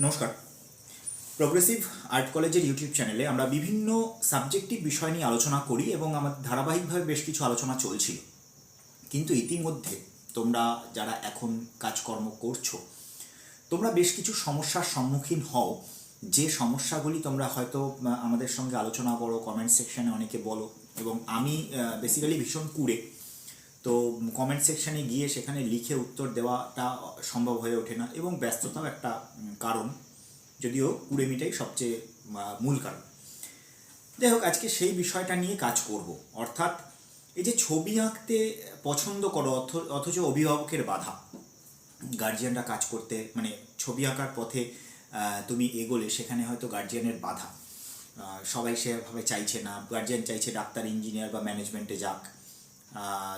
নমস্কার। Progressive art কলেজের YouTube চ্যানেলে আমরা বিভিন্ন সাবজেক্টিভ বিষয় নিয়ে আলোচনা করি এবং আমাদের ধারাবাহিকভাবে বেশ কিছু আলোচনা চলছিল। কিন্তু ইতিমধ্যে তোমরা যারা এখন কাজকর্ম করছ, তোমরা বেশ কিছু সমস্যার সম্মুখীন হও। যে সমস্যাগুলি তোমরা হয়তো আমাদের সঙ্গে আলোচনা করো কমেন্ট সেকশানে অনেকে বলো এবং আমি বেসিক্যালি ভীষণ কুড়ে। তো কমেন্ট সেকশানে গিয়ে সেখানে লিখে উত্তর দেওয়াটা সম্ভব হয়ে ওঠে না এবং ব্যস্ততাও একটা কারণ। যদিও কুড়েমিটাই সবচেয়ে মূল কারণ। যাই হোক, আজকে সেই বিষয়টা নিয়ে কাজ করব। অর্থাৎ এই যে ছবি আঁকতে পছন্দ করো, অথ- অথচ অভিভাবকের বাধা। গার্জিয়ানরা কাজ করতে মানে ছবি আঁকার পথে তুমি এগোলে সেখানে হয়তো গার্জিয়ানের বাধা। সবাই সেভাবে চাইছে না। গার্জিয়ান চাইছে ডাক্তার ইঞ্জিনিয়ার বা ম্যানেজমেন্টে যাক।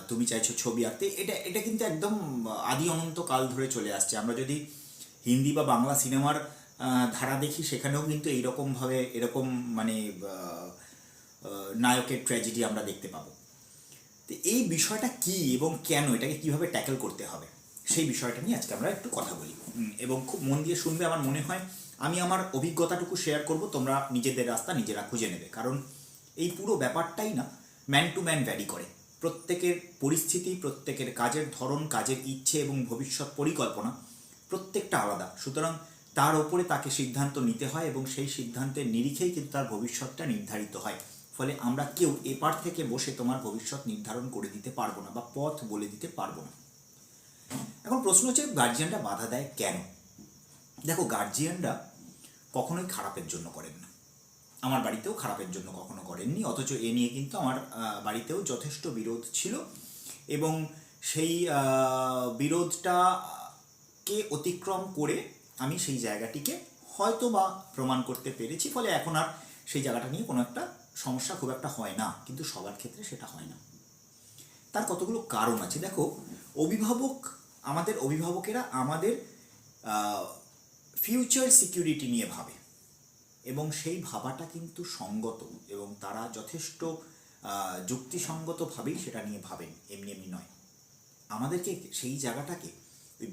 তুমি চাইছো ছবি আঁকতে, এটা এটা কিন্তু একদম আদি অনন্ত কাল ধরে চলে আসছে। আমরা যদি হিন্দি বা বাংলা সিনেমার ধারা দেখি, সেখানেও কিন্তু এইরকমভাবে, এরকম মানে নায়কের ট্র্যাজেডি আমরা দেখতে পাবো। তো এই বিষয়টা কি এবং কেন, এটাকে কীভাবে ট্যাকেল করতে হবে, সেই বিষয়টা নিয়ে আজকে আমরা একটু কথা বলি। এবং খুব মন দিয়ে শুনবে আমার মনে হয়, আমি আমার অভিজ্ঞতাটুকু শেয়ার করব, তোমরা নিজেদের রাস্তা নিজেরা খুঁজে নেবে। কারণ এই পুরো ব্যাপারটাই না ম্যান টু ম্যান ভ্যারি করে। প্রত্যেকের পরিস্থিতি, প্রত্যেকের কাজের ধরন, কাজের ইচ্ছে এবং ভবিষ্যৎ পরিকল্পনা প্রত্যেকটা আলাদা। সুতরাং তার ওপরে তাকে সিদ্ধান্ত নিতে হয় এবং সেই সিদ্ধান্তের নিরিখেই কিন্তু তার ভবিষ্যৎটা নির্ধারিত হয়। ফলে আমরা কেউ এপার থেকে বসে তোমার ভবিষ্যৎ নির্ধারণ করে দিতে পারব না বা পথ বলে দিতে পারব না। এখন প্রশ্ন হচ্ছে গার্জিয়ানরা বাধা দেয় কেন? দেখো গার্জিয়ানরা কখনোই খারাপের জন্য করেন না। আমার বাড়িতেও খারাপের জন্য কখনো করেননি, অথচ এ নিয়ে কিন্তু আমার বাড়িতেও যথেষ্ট বিরোধ ছিল এবং সেই বিরোধটাকে অতিক্রম করে আমি সেই জায়গাটিকে হয়তো বা প্রমাণ করতে পেরেছি, ফলে এখন আর সেই জায়গাটা নিয়ে কোনো একটা সমস্যা খুব একটা হয় না, কিন্তু সবার ক্ষেত্রে সেটা হয় না। তার কতগুলো কারণ আছে? দেখো, অভিভাবক, আমাদের অভিভাবকেরা আমাদের ফিউচার সিকিউরিটি নিয়ে ভাবে। এবং সেই ভাবাটা কিন্তু সঙ্গত এবং তারা যথেষ্ট যুক্তিসঙ্গতভাবেই সেটা নিয়ে ভাবেন, এমনি এমনি নয়। আমাদেরকে সেই জায়গাটাকে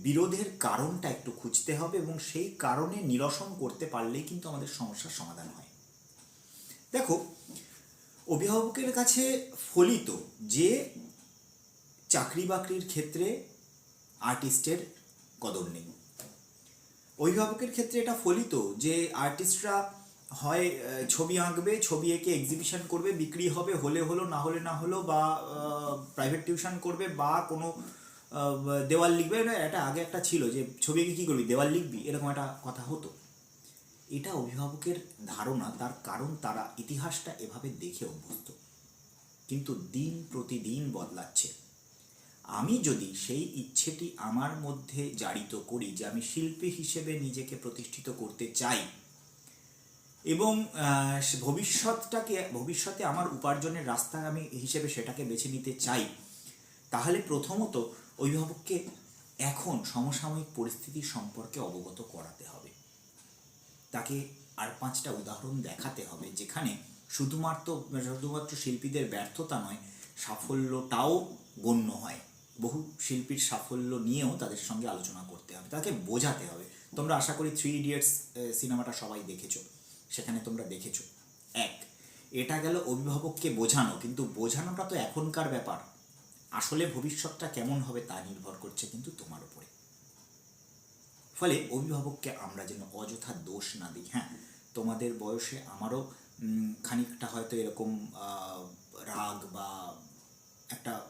বিরোধের কারণটা একটু খুঁজতে হবে এবং সেই কারণে নিরসন করতে পারলেই কিন্তু আমাদের সমস্যার সমাধান হয়। দেখো, অভিভাবকের কাছে ফলিত যে চাকরি বাকরির ক্ষেত্রে আর্টিস্টের কদর নেই। অভিভাবকের ক্ষেত্রে এটা ফলিত যে আর্টিস্টরা হয় ছবি আঁকবে, ছবি এঁকে এক্সিবিশন করবে, বিক্রি হবে, হলে হলো, না হলে না হলো, বা প্রাইভেট টিউশন করবে, বা কোনো দেওয়াল লিখবে না এটা আগে একটা ছিল যে, ছবি এঁকে কী করবি, দেওয়াল লিখবি, এরকম একটা কথা হতো। এটা অভিভাবকের ধারণা, তার কারণ তারা ইতিহাসটা এভাবে দেখে অভ্যস্ত। কিন্তু দিন প্রতিদিন বদলাচ্ছে। আমি যদি সেই ইচ্ছেটি আমার মধ্যে জারিত করি যে, আমি শিল্পী হিসেবে নিজেকে প্রতিষ্ঠিত করতে চাই এবং ভবিষ্যৎটাকে, ভবিষ্যতে আমার উপার্জনের রাস্তা আমি হিসেবে সেটাকে বেছে নিতে চাই, তাহলে প্রথমত অভিভাবককে এখন সমসাময়িক পরিস্থিতি সম্পর্কে অবগত করাতে হবে। তাকে আর পাঁচটা উদাহরণ দেখাতে হবে, যেখানে শুধুমাত্র শুধুমাত্র শিল্পীদের ব্যর্থতা নয়, সাফল্যটাও গণ্য হয়। বহু শিল্পীর সাফল্য নিয়েও তাদের সঙ্গে আলোচনা করতে হবে, তাকে বোঝাতে হবে। তোমরা আশা করি থ্রি ইডিয়টস সিনেমাটা সবাই দেখেছ। সেখানে তোমরা দেখেছ। এক, এটা গেল অভিভাবককে বোঝানো, কিন্তু বোঝানোটা তো এখনকার ব্যাপার। আসলে ভবিষ্যৎটা কেমন হবে তা নির্ভর করছে কিন্তু তোমার উপরে। ফলে অভিভাবককে আমরা যেন অযথা দোষ না দিই। হ্যাঁ তোমাদের বয়সে আমারও খানিকটা হয়তো এরকম রাগ বা একটা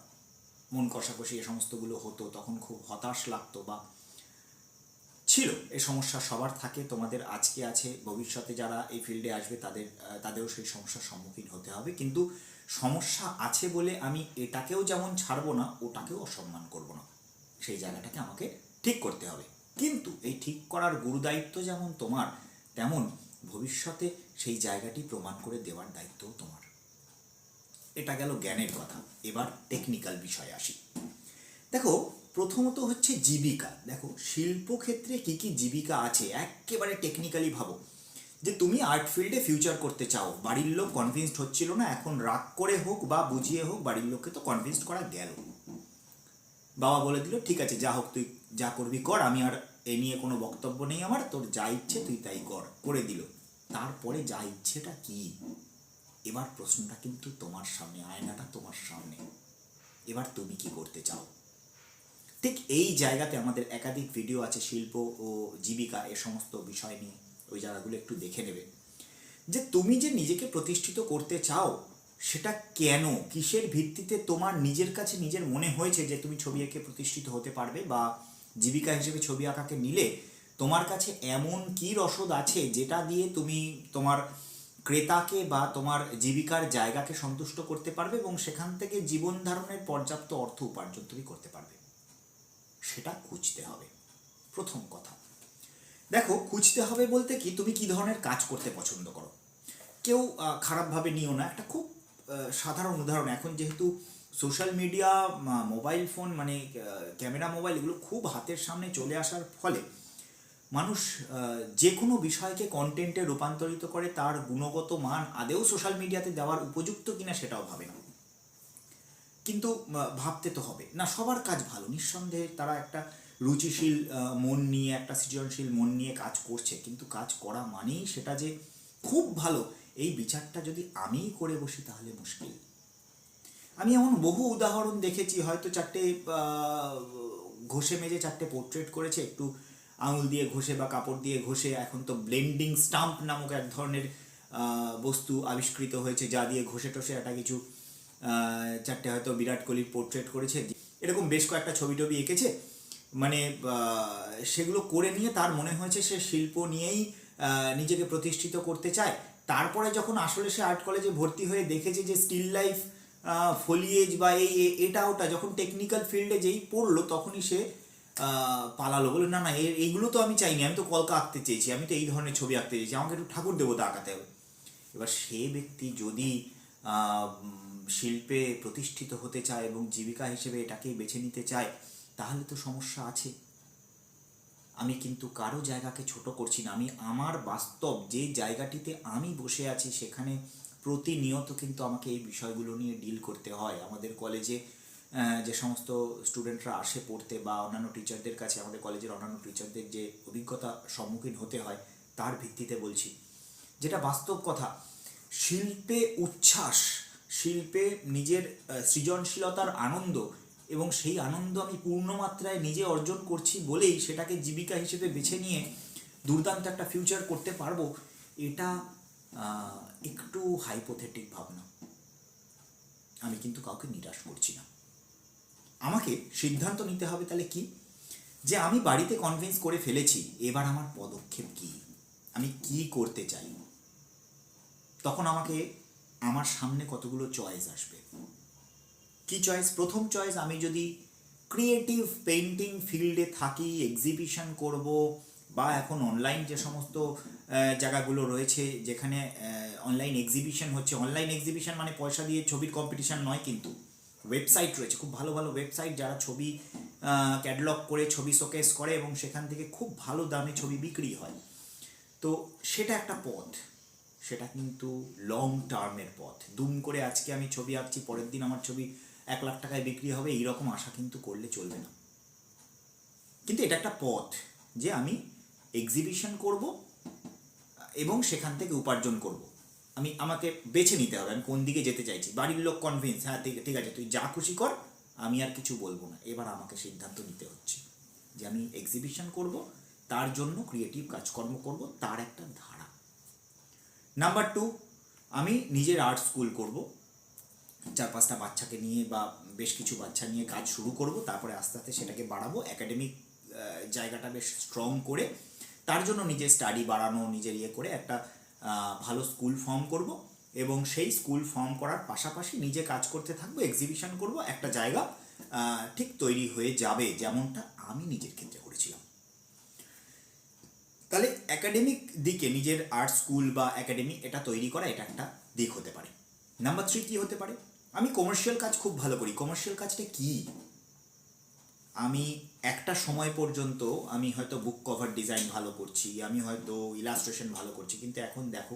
মন কষাকষি এ সমস্তগুলো হতো, তখন খুব হতাশ লাগতো বা ছিল। এই সমস্যা সবার থাকে, তোমাদের আজকে আছে, ভবিষ্যতে যারা এই ফিল্ডে আসবে তাদের তাদেরও সেই সমস্যার সম্মুখীন হতে হবে। কিন্তু সমস্যা আছে বলে আমি এটাকেও যেমন ছাড়বো না, ওটাকেও অসম্মান করব না। সেই জায়গাটাকে আমাকে ঠিক করতে হবে। কিন্তু এই ঠিক করার গুরুদায়িত্ব যেমন তোমার, তেমন ভবিষ্যতে সেই জায়গাটি প্রমাণ করে দেওয়ার দায়িত্বও তোমার। এটা গেল জ্ঞানের কথা। এবার টেকনিক্যাল বিষয়ে আসি। দেখো, প্রথমত হচ্ছে জীবিকা। দেখো, শিল্পক্ষেত্রে কি কি জীবিকা আছে? একেবারে টেকনিক্যালি ভাবো। যে তুমি আর্ট ফিল্ডে ফিউচার করতে চাও। বাড়ির লোক কনভিন্সড হচ্ছিল না, এখন রাগ করে হোক বা বুঝিয়ে হোক, বাড়ির লোককে তো কনভিন্সড করা গেল। বাবা বলে দিল, ঠিক আছে, যা হোক, তুই যা করবি কর, আমি আর এ নিয়ে কোনো বক্তব্য নেই আমার, তোর যা ইচ্ছে তুই তাই কর। করে দিল। তারপরে যা ইচ্ছেটা কি? এবার প্রশ্নটা কিন্তু তোমার সামনে, আয়নাটা তোমার সামনে। এবার তুমি কি করতে চাও? ঠিক এই জায়গাতে আমাদের একাধিক ভিডিও আছে, শিল্প ও জীবিকা এ সমস্ত বিষয় নিয়ে। ওই জায়গাগুলো একটু দেখে নেবে। যে তুমি যে নিজেকে প্রতিষ্ঠিত করতে চাও, সেটা কেন? কিসের ভিত্তিতে তোমার নিজের কাছে নিজের মনে হয়েছে যে তুমি ছবি এঁকে প্রতিষ্ঠিত হতে পারবে বা জীবিকা হিসেবে ছবি আঁকাকে নিলে তোমার কাছে এমন কি রসদ আছে যেটা দিয়ে তুমি তোমার ক্রেতাকে বা তোমার জীবিকার জায়গাকে সন্তুষ্ট করতে পারবে এবং সেখান থেকে জীবন ধারণের পর্যাপ্ত অর্থ উপার্জন তুমি করতে পারবে? সেটা খুঁজতে হবে। প্রথম কথা। দেখো, খুঁজতে হবে বলতে কি, তুমি কি ধরনের কাজ করতে পছন্দ করো? কেউ খারাপভাবে নিও না। একটা খুব সাধারণ উদাহরণ। এখন যেহেতু সোশ্যাল মিডিয়া মোবাইল ফোন মানে ক্যামেরা মোবাইল এগুলো খুব হাতের সামনে চলে আসার ফলে মানুষ যে কোনো বিষয়কে কন্টেন্টে রূপান্তরিত করে তার গুণগত মান আদেও সোশ্যাল মিডিয়াতে দেওয়ার উপযুক্ত কিনা সেটাও ভাবে না। কিন্তু ভাবতে তো হবে। না, সবার কাজ ভালো। নিঃসন্দেহে তারা একটা রুচিশীল মন নিয়ে, একটা সৃজনশীল মন নিয়ে কাজ করছে। কিন্তু কাজ করা মানেই সেটা যে খুব ভালো, এই বিচারটা যদি আমিই করে বসি তাহলে মুশকিল। আমি এমন বহু উদাহরণ দেখেছি, হয়তো চারটে ঘষে মেজে চারটে পোর্ট্রেট করেছে, একটু আঙুল দিয়ে ঘষে বা কাপড় দিয়ে ঘষে, এখন তো ব্লেন্ডিং স্টাম্প নামক এক ধরনের বস্তু আবিষ্কৃত হয়েছে, যা দিয়ে ঘষে টষে একটা কিছু চারটে হয়তো বিরাট কোহলির পোর্ট্রেট করেছে। এরকম বেশ কয়েকটা ছবি টবি এঁকেছে। মানে সেগুলো করে নিয়ে তার মনে হয়েছে সে শিল্প নিয়েই নিজেকে প্রতিষ্ঠিত করতে চায়। তারপরে যখন আসলে সে আর্ট কলেজে ভর্তি হয়ে দেখেছে যে স্টিল লাইফ ফলিয়েজ বা এই এটা, ওটা যখন টেকনিক্যাল ফিল্ডে যেই পড়ল, তখনই সে পালালো। বলে না না এইগুলো তো আমি চাইনি, আমি তো কলকা আঁকতে চেয়েছি, আমি তো এই ধরনের ছবি আঁকতে চেয়েছি, আমাকে একটু ঠাকুর দেবতা আঁকাতে হবে। এবার সে ব্যক্তি যদি শিল্পে প্রতিষ্ঠিত হতে চায় এবং জীবিকা হিসেবে এটাকেই বেছে নিতে চায়, তাহলে তো সমস্যা আছে। আমি কিন্তু কারও জায়গাকে ছোট করছি না। আমি আমার বাস্তব যে জায়গাটিতে আমি বসে আছি, সেখানে প্রতিনিয়ত কিন্তু আমাকে এই বিষয়গুলো নিয়ে ডিল করতে হয়। আমাদের কলেজে যে সমস্ত স্টুডেন্টরা আসে পড়তে বা অন্যান্য টিচারদের কাছে, আমাদের কলেজের অন্যান্য টিচারদের যে অভিজ্ঞতা সম্মুখীন হতে হয়, তার ভিত্তিতে বলছি। যেটা বাস্তব কথা, শিল্পে উচ্ছ্বাস শিল্পে নিজের সৃজনশীলতার আনন্দ এবং সেই আনন্দ আমি পূর্ণ মাত্রায় নিজে অর্জন করছি বলেই সেটাকে জীবিকা হিসেবে বেছে নিয়ে দুর্দান্ত একটা ফিউচার করতে পারব, এটা একটু হাইপোথেটিক ভাবনা। আমি কিন্তু কাউকে নিরাশ করছি না। আমাকে সিদ্ধান্ত নিতে হবে তাহলে কি? যে আমি বাড়িতে কনভিন্স করে ফেলেছি, এবার আমার পদক্ষেপ কি? আমি কি করতে চাই? তখন আমাকে আমার সামনে কতগুলো চয়েস আসবে? কি চয়েস প্রথম চয়েস আমি যদি ক্রিয়েটিভ পেন্টিং ফিল্ডে থাকি এক্সিবিশন করব, বা এখন অনলাইন যে সমস্ত জায়গাগুলো রয়েছে, যেখানে অনলাইন এক্সিবিশন হচ্ছে। অনলাইন এক্সিবিশন মানে পয়সা দিয়ে ছবির কম্পিটিশন নয় কিন্তু ওয়েবসাইট রয়েছে। খুব ভালো ভালো ওয়েবসাইট যারা ছবি ক্যাটলগ করে, ছবি শোকেস করে এবং সেখান থেকে খুব ভালো দামে ছবি বিক্রি হয়। তো সেটা একটা পথ। সেটা কিন্তু লং টার্মের পথ। দুম করে আজকে আমি ছবি আঁকছি, পরের দিন আমার ছবি এক লাখ টাকায় বিক্রি হবে, এইরকম আশা কিন্তু করলে চলবে না। কিন্তু এটা একটা পথ যে আমি এক্সিবিশন করব এবং সেখান থেকে উপার্জন করব। আমি, আমাকে বেছে নিতে হবে, আমি কোন দিকে যেতে চাইছি। বাড়ির লোক কনভিন্স হ্যাঁ ঠিক আছে, তুই যা খুশি কর, আমি আর কিছু বলব না। এবার আমাকে সিদ্ধান্ত নিতে হচ্ছে যে আমি এক্সিবিশন করব, তার জন্য ক্রিয়েটিভ কাজকর্ম করব, তার একটা ধারা নাম্বার টু আমি নিজের আর্ট স্কুল করব। চার পাঁচটা বাচ্চাকে নিয়ে বা বেশ কিছু বাচ্চা নিয়ে কাজ শুরু করব, তারপরে আস্তে আস্তে সেটাকে বাড়াবো। একাডেমিক জায়গাটা বেশ স্ট্রং করে, তার জন্য নিজের স্টাডি বাড়ানো, নিজের ইয়ে করে একটা ভালো স্কুল ফর্ম করব। এবং সেই স্কুল ফর্ম করার পাশাপাশি নিজে কাজ করতে থাকব এক্সিবিশন করব। একটা জায়গা ঠিক তৈরি হয়ে যাবে, যেমনটা আমি নিজের ক্ষেত্রে করেছিলাম। তাহলে একাডেমিক দিকে নিজের আর্ট স্কুল বা একাডেমি এটা তৈরি করা এটা একটা দিক হতে পারে। নাম্বার থ্রি কী হতে পারে? আমি কমার্শিয়াল কাজ খুব ভালো করি। কমার্শিয়াল কাজটা কি? আমি একটা সময় পর্যন্ত আমি হয়তো বুক কভার ডিজাইন ভালো করছি, আমি হয়তো ইলাস্ট্রেশন ভালো করছি, কিন্তু এখন দেখো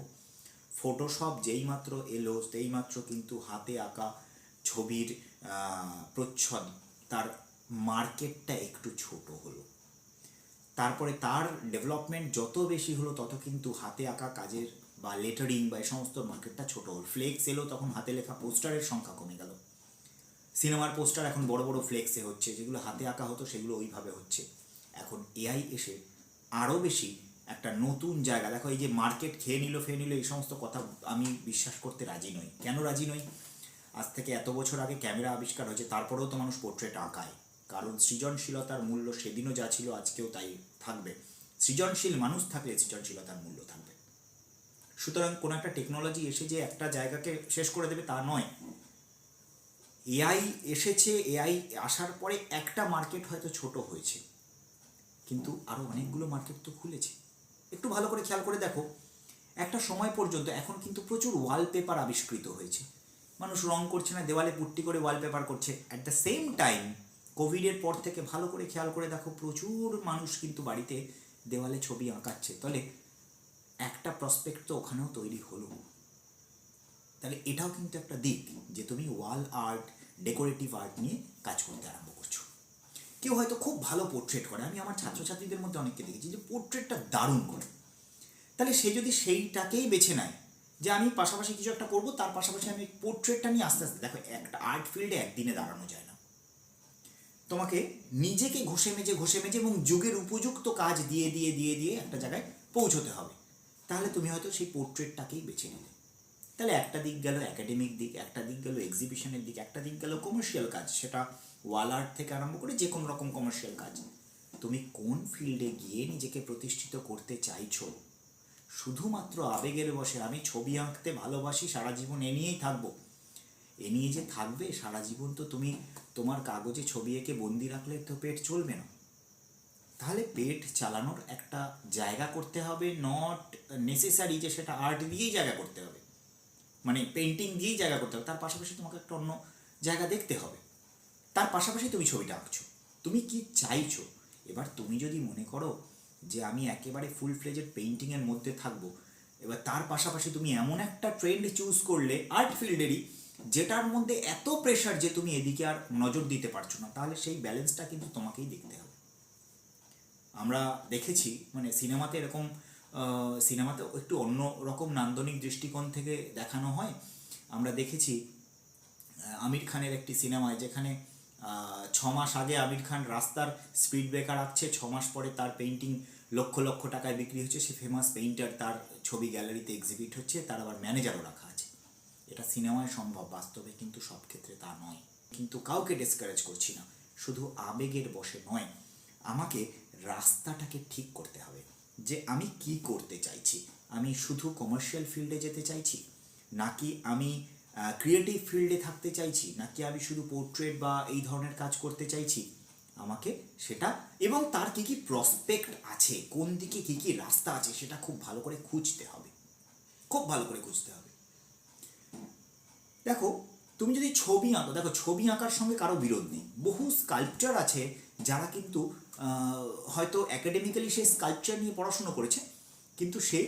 ফটোশপ যেই মাত্র এলো, সেই মাত্র কিন্তু হাতে আঁকা ছবির প্রচ্ছদ, তার মার্কেটটা একটু ছোট হলো। তারপরে তার ডেভেলপমেন্ট যত বেশি হলো, তত কিন্তু হাতে আঁকা কাজের বা লেটারিং বা এই সমস্ত মার্কেটটা ছোট হল। ফ্লেক্স এলো, তখন হাতে লেখা পোস্টারের সংখ্যা কমে গেল। সিনেমার পোস্টার এখন বড় বড় ফ্লেক্সে হচ্ছে, যেগুলো হাতে আঁকা হতো সেগুলো ওইভাবে হচ্ছে। এখন এআই এসে আরও বেশি একটা নতুন জায়গা, দেখো এই যে মার্কেট খেয়ে নিল ফেয়ে নিল, এই সমস্ত কথা আমি বিশ্বাস করতে রাজি নই। কেন রাজি নই? আজ থেকে এত বছর আগে ক্যামেরা আবিষ্কার হয়েছে, তারপরেও তো মানুষ পোর্ট্রেট আঁকায়। কারণ সৃজনশীলতার মূল্য সেদিনও যা ছিল, আজকেও তাই। থাকবে। সৃজনশীল মানুষ থাকলে সৃজনশীলতার মূল্য থাকবে। সুতরাং কোনো একটা টেকনোলজি এসে যে একটা জায়গাকে শেষ করে দেবে তা নয়। এআই এসেছে এআই আসার পরে একটা মার্কেট হয়তো ছোট হয়েছে। কিন্তু আরও অনেকগুলো মার্কেট তো খুলেছে। একটু ভালো করে খেয়াল করে দেখো। একটা সময় পর্যন্ত এখন কিন্তু প্রচুর ওয়ালপেপার আবিষ্কৃত হয়েছে। মানুষ রং করছে না, দেওয়ালে পুট্টি করে ওয়ালপেপার করছে। অ্যাট দ্য সেম টাইম কোভিডের পর থেকে ভালো করে খেয়াল করে দেখো, প্রচুর মানুষ কিন্তু বাড়িতে দেওয়ালে ছবি আঁকাচ্ছে। তাহলে একটা প্রসপেক্ট তো ওখানেও তৈরি হলো। তাহলে এটাও কিন্তু একটা দিক যে তুমি ওয়াল আর্ট ডেকোরেটিভ আর্ট নিয়ে কাজ করতে আরম্ভ করছ। কেউ হয়তো খুব ভালো পোর্ট্রেট করে। আমি আমার ছাত্রছাত্রীদের মধ্যে অনেককে দেখেছি যে পোর্ট্রেটটা দারুণ করে। তাহলে সে যদি সেইটাকেই বেছে নেয় যে আমি পাশাপাশি কিছু একটা করব, তার পাশাপাশি আমি পোর্ট্রেটটা নিয়ে আস্তে আস্তে, দেখো একটা আর্ট ফিল্ডে একদিনে দাঁড়ানো যায় তোমাকে নিজেকে ঘষে মেজে ঘষে মেজে এবং যুগের উপযুক্ত কাজ দিয়ে দিয়ে দিয়ে দিয়ে একটা জায়গায় পৌঁছতে হবে। তাহলে তুমি হয়তো সেই পোর্ট্রেটটাকেই বেছে নিলে তাহলে একটা দিক গেল একাডেমিক দিক, একটা দিক গেল এক্সিবিশনের দিক, একটা দিক গেল কমার্শিয়াল কাজ। সেটা ওয়াল আর্ট থেকে আরম্ভ করে যে কোনো রকম কমার্শিয়াল কাজ। তুমি কোন ফিল্ডে গিয়ে নিজেকে প্রতিষ্ঠিত করতে চাইছো? শুধুমাত্র আবেগের বসে আমি ছবি আঁকতে ভালোবাসি, সারা জীবন এ নিয়েই থাকব। এ নিয়ে যে থাকবে, সারা জীবন তো তুমি তোমার কাগজে ছবি এঁকে বন্দি রাখলে তো পেট চলবে না। তাহলে পেট চালানোর একটা জায়গা করতে হবে নট নেসেসারি যে সেটা আর্ট দিয়েই জায়গা করতে হবে। মানে পেন্টিং দিয়েই জায়গা করতে হবে, তার পাশাপাশি তোমাকে একটা অন্য জায়গা দেখতে হবে। তার পাশাপাশি তুমি ছবিটা আঁকছো, তুমি কি চাইছো? এবার তুমি যদি মনে করো যে আমি একেবারে ফুল ফ্লেজেড পেইন্টিংয়ের মধ্যে থাকব, এবার তার পাশাপাশি তুমি এমন একটা ট্রেন্ড চুজ করলে আর্ট ফিল্ডেরই যেটার মধ্যে এত প্রেশার যে তুমি এদিকে আর নজর দিতে পারছ না, তাহলে সেই ব্যালেন্সটা কিন্তু তোমাকেই দেখতে হবে। আমরা দেখেছি মানে সিনেমাতে এরকম সিনেমাতে একটু অন্য রকম নান্দনিক দৃষ্টিকোণ থেকে দেখানো হয়। আমরা দেখেছি আমির খানের একটি সিনেমায় যেখানে ছ মাস আগে আমির খান রাস্তার স্পিড ব্রেকার আঁকছে, ছ মাস পরে তার পেন্টিং লক্ষ লক্ষ টাকায় বিক্রি হচ্ছে, সে ফেমাস পেইন্টার তার ছবি গ্যালারিতে এক্সিবিট হচ্ছে, তার আবার ম্যানেজারও রাখা এটা সিনেমায় সম্ভব, বাস্তবে কিন্তু সব ক্ষেত্রে তা নয়। কিন্তু কাউকে ডিসকারেজ করছি না, শুধু আবেগের বসে নয়, আমাকে রাস্তাটাকে ঠিক করতে হবে যে আমি কি করতে চাইছি। আমি শুধু কমার্শিয়াল ফিল্ডে যেতে চাইছি, নাকি আমি ক্রিয়েটিভ ফিল্ডে থাকতে চাইছি, নাকি আমি শুধু পোর্ট্রেট বা এই ধরনের কাজ করতে চাইছি? আমাকে সেটা এবং তার কি কি প্রসপেক্ট আছে, কোন দিকে কি কি রাস্তা আছে, সেটা খুব ভালো করে খুঁজতে হবে। খুব ভালো করে খুঁজতে হবে। দেখো, তুমি যদি ছবি আঁকো, দেখো, ছবি আঁকার সঙ্গে কারও বিরোধ নেই। বহু স্কাল্পচার আছে যারা কিন্তু হয়তো একাডেমিক্যালি সে স্কাল্পচার নিয়ে পড়াশুনো করেছে, কিন্তু সে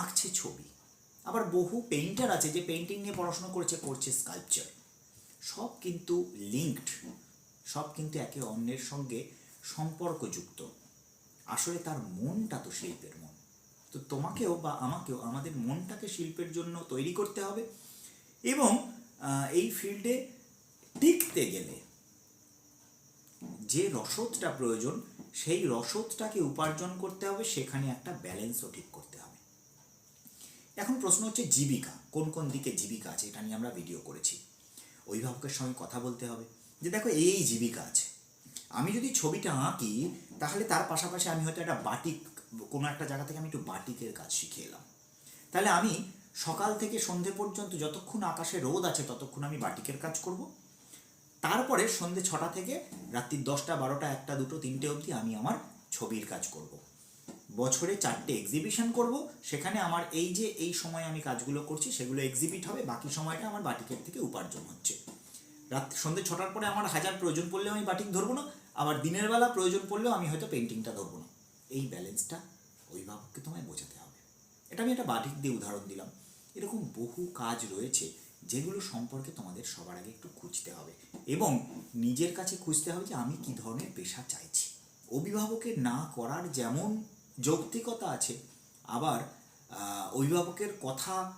আঁকছে ছবি। আবার বহু পেইন্টার আছে যে পেইন্টিং নিয়ে পড়াশোনা করেছে, করছে স্কাল্পচার সব কিন্তু লিঙ্কড সব কিন্তু একে অন্যের সঙ্গে সম্পর্কযুক্ত। আসলে তার মনটা তো শিল্পের মন। তো তোমাকেও বা আমাকেও, আমাদের মনটাকে শিল্পের জন্য তৈরি করতে হবে। এবং এই ফিল্ডে টিকতে গেলে যে রসদটা প্রয়োজন, সেই রসদটাকে উপার্জন করতে হবে, সেখানে একটা ব্যালেন্সও ঠিক করতে হবে। এখন প্রশ্ন হচ্ছে জীবিকা, কোন কোন দিকে জীবিকা আছে, এটা নিয়ে আমরা ভিডিও করেছি। অভিভাবকের সঙ্গে কথা বলতে হবে, যে দেখো এই জীবিকা আছে। আমি যদি ছবিটা আঁকি, তাহলে তার পাশাপাশি আমি হয়তো একটা বাটিক, কোনো একটা জায়গা থেকে আমি একটু বাটিকের কাজ শিখে এলাম। তাহলে আমি সকাল থেকে সন্ধে পর্যন্ত যতক্ষণ আকাশে রোদ আছে ততক্ষণ আমি বাটিকের কাজ করব। তারপরে সন্ধে ছটা থেকে রাত্রির দশটা, বারোটা, একটা, দুটো, তিনটে অবধি আমি আমার ছবির কাজ করব। বছরে চারটে এক্সিবিশন করব। সেখানে আমার এই যে এই সময় আমি কাজগুলো করছি সেগুলো এক্সিবিট হবে, বাকি সময়টা আমার বাটিকের থেকে উপার্জন হচ্ছে। রাত সন্ধে ছটার পরে আমার হাজার প্রয়োজন পড়লেও আমি বাটিক ধরবো না, আবার দিনের বেলা প্রয়োজন পড়লেও আমি হয়তো পেন্টিংটা ধরবো না। এই ব্যালেন্সটা অভিভাবককে তোমায় বোঝাতে এটা আমি একটা বাটিক দিয়ে উদাহরণ দিলাম। এরকম বহু কাজ রয়েছে যেগুলো সম্পর্কে তোমাদের সবার আগে একটু খুঁজতে হবে এবং নিজের কাছে খুঁজতে হবে যে আমি কী ধরনের পেশা চাইছি। অভিভাবকের না করার যেমন যৌক্তিকতা আছে, আবার অভিভাবকের কথা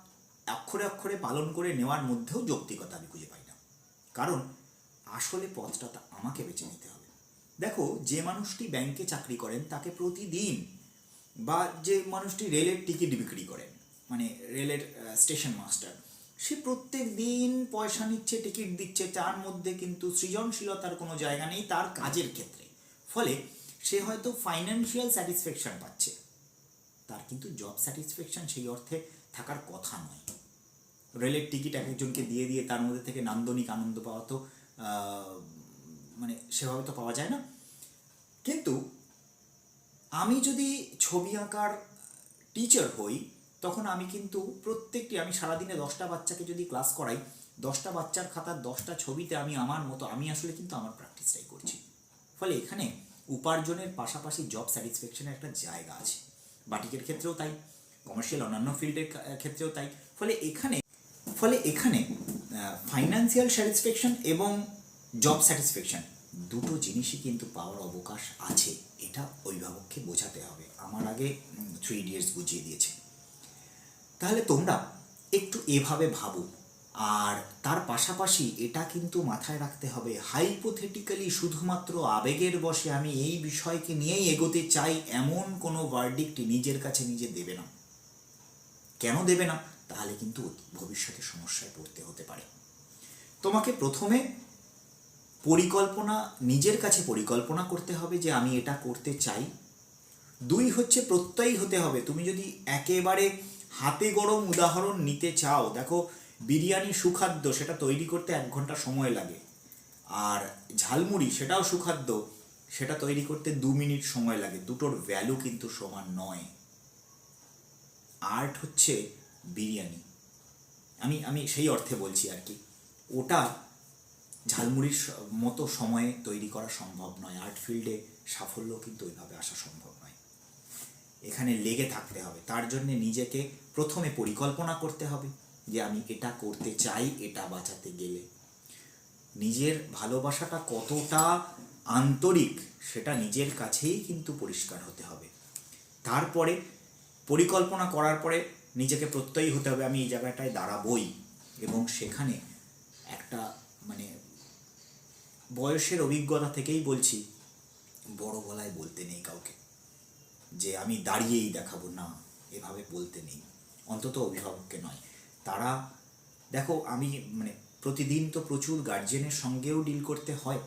অক্ষরে অক্ষরে পালন করে নেওয়ার মধ্যেও যৌক্তিকতা আমি খুঁজে পাই না। কারণ আসলে পথটা আমাকে বেছে নিতে হবে। দেখো, যে মানুষটি ব্যাংকে চাকরি করেন তাকে প্রতিদিন বা যে মানুষটি রেলের টিকিট বিক্রি করেন মানে রেলের স্টেশন মাস্টার, সে প্রত্যেক দিন পয়সা নিচ্ছে, টিকিট দিচ্ছে, তার মধ্যে কিন্তু সৃজনশীলতার কোনো জায়গা নেই তার কাজের ক্ষেত্রে। ফলে সে হয়তো ফাইন্যান্সিয়াল স্যাটিসফ্যাকশন পাচ্ছে। তার কিন্তু জব স্যাটিসফ্যাকশন সেই অর্থে থাকার কথা নয়। রেলের টিকিট এক একজনকে দিয়ে দিয়ে তার মধ্যে থেকে নান্দনিক আনন্দ পাওয়া তো মানে সেভাবে তো পাওয়া যায় না। কিন্তু আমি যদি ছবি আঁকার টিচার হই, তখন আমি কিন্তু প্রত্যেকটি, আমি সারাদিনে দশটা বাচ্চাকে যদি ক্লাস করাই, দশটা বাচ্চার খাতার দশটা ছবিতে আমি আমার মতো, আমি আসলে কিন্তু আমার প্র্যাকটিসটাই করছি। ফলে এখানে উপার্জনের পাশাপাশি জব স্যাটিসফ্যাকশনের একটা জায়গা আছে। বাটিকের ক্ষেত্রেও তাই কমার্শিয়াল অন্যান্য ফিল্ডের ক্ষেত্রেও তাই। ফলে এখানে ফলে এখানে ফাইন্যান্সিয়াল স্যাটিসফ্যাকশন এবং জব স্যাটিসফ্যাকশন দুটো জিনিসই কিন্তু পাওয়ার অবকাশ আছে। এটা অভিভাবককে বোঝাতে হবে। আমার আগে থ্রি ইডিয়টস বুঝিয়ে দিয়েছে। তাহলে তোমরা একটু এভাবে ভাবো। আর তার পাশাপাশি এটা কিন্তু মাথায় রাখতে হবে হাইপোথেটিক্যালি শুধুমাত্র আবেগের বশে আমি এই বিষয়কে নিয়েই এগোতে চাই এমন কোনো ভার্ডিক্ট নিজের কাছে নিজে দেবে না। কেন দেবে না? তাহলে কিন্তু ভবিষ্যতে সমস্যায় পড়তে হতে পারে। তোমাকে প্রথমে পরিকল্পনা, নিজের কাছে পরিকল্পনা করতে হবে যে আমি এটা করতে চাই। দুই হচ্ছে প্রত্যয়ী হতে হবে। তুমি যদি একেবারে হাতে গরম উদাহরণ নিতে চাও, দেখো বিরিয়ানি সুখাদ্য, সেটা তৈরি করতে এক ঘণ্টা সময় লাগে। আর ঝালমুড়ি, সেটাও সুখাদ্য, সেটা তৈরি করতে দু মিনিট সময় লাগে। দুটোর ভ্যালু কিন্তু সমান নয়। আর্ট হচ্ছে বিরিয়ানি। আমি আমি সেই অর্থে বলছি আর কি। ওটা ঝালমুড়ির মতো সময়ে তৈরি করা সম্ভব নয়। আর্ট ফিল্ডে সাফল্য কিন্তু ওইভাবে আসা সম্ভব নয়। এখানে লেগে থাকতে হবে। তার জন্য নিজেকে প্রথমে পরিকল্পনা করতে হবে যে আমি এটা করতে চাই, এটা বাঁচাতে গেলে। নিজের ভালোবাসাটা কতটা আন্তরিক, সেটা নিজের কাছেই কিন্তু পরিষ্কার হতে হবে। তারপরে পরিকল্পনা করার পরে নিজেকে প্রত্যয়ী হতে হবে। আমি এই জায়গাটায় দাঁড়াবই এবং সেখানে একটা মানে বয়সের অভিজ্ঞতা থেকেই বলছি, বড় গলায় বলতে নেই কাউকে। যে আমি দাঁড়িয়েই দেখাবো, না, এভাবে বলতে নেই। অন্তত অভিভাবককে নয়। তারা, দেখো, আমি মানে প্রতিদিন তো প্রচুর গার্জেনের সঙ্গেও ডিল করতে হয়।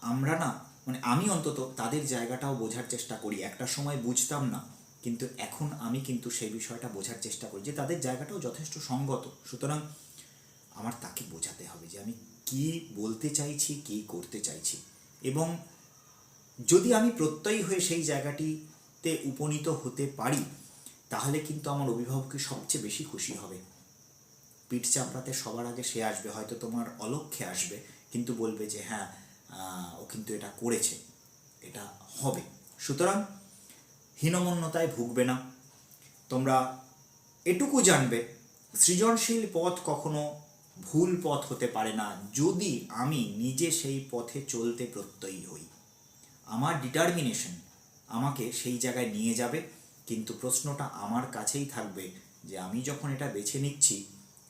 আমরা না মানে আমি অন্তত তাদের জায়গাটাও বোঝার চেষ্টা করি। একটা সময় বুঝতাম না, কিন্তু এখন আমি কিন্তু সেই বিষয়টা বোঝার চেষ্টা করি যে তাদের জায়গাটাও যথেষ্ট সঙ্গত। সুতরাং আমার তাকে বোঝাতে হবে যে আমি কি বলতে চাইছি, কি করতে চাইছি? এবং যদি আমি প্রত্যয়ী হয়ে সেই জায়গাটিতে উপনীত হতে পারি, তাহলে কিন্তু আমার অভিভাবককে সবচেয়ে বেশি খুশি হবে। পিঠ চাপড়াতে সবার আগে সে আসবে, হয়তো তোমার অলক্ষ্যে আসবে, কিন্তু বলবে যে হ্যাঁ ও কিন্তু এটা করেছে, এটা হবে। সুতরাং হীনমন্যতায় ভুগবে না। তোমরা এটুকু জানবে, সৃজনশীল পথ কখনো ভুল পথ হতে পারে না যদি আমি নিজে সেই পথে চলতে প্রত্যয়ী হই। আমার ডিটারমিনেশন আমাকে সেই জায়গায় নিয়ে যাবে, কিন্তু প্রশ্নটা আমার কাছেই থাকবে যে আমি যখন এটা বেছে নিচ্ছি,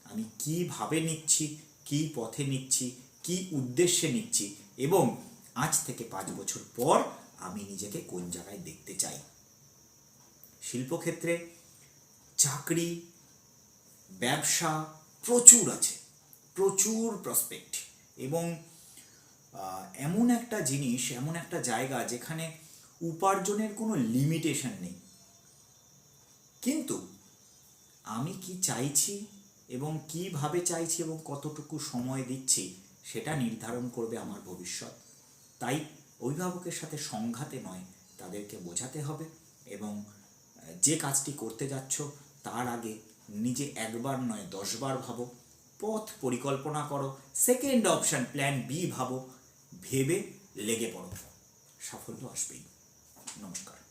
আমি কীভাবে নিচ্ছি, কি পথে নিচ্ছি, কি উদ্দেশ্যে নিচ্ছি এবং আজ থেকে পাঁচ বছর পর আমি নিজেকে কোন জায়গায় দেখতে চাই। শিল্পক্ষেত্রে চাকরি, ব্যবসা প্রচুর আছে। প্রচুর প্রসপেক্ট এবং এমন একটা জিনিস, এমন একটা জায়গা যেখানে উপার্জনের কোনো লিমিটেশন নেই। কিন্তু আমি কি চাইছি এবং কীভাবে চাইছি এবং কতটুকু সময় দিচ্ছি সেটা নির্ধারণ করবে আমার ভবিষ্যৎ। তাই অভিভাবকের সাথে সংঘাতে নয়, তাদেরকে বোঝাতে হবে এবং যে কাজটি করতে যাচ্ছ তার আগে নিজে একবার নয়, দশবার ভাবো। পথ পরিকল্পনা করো। সেকেন্ড অপশান প্ল্যান বি ভাবো। ভেবে লেগে পড়ো। সাফল্য আসবেই। নমস্কার।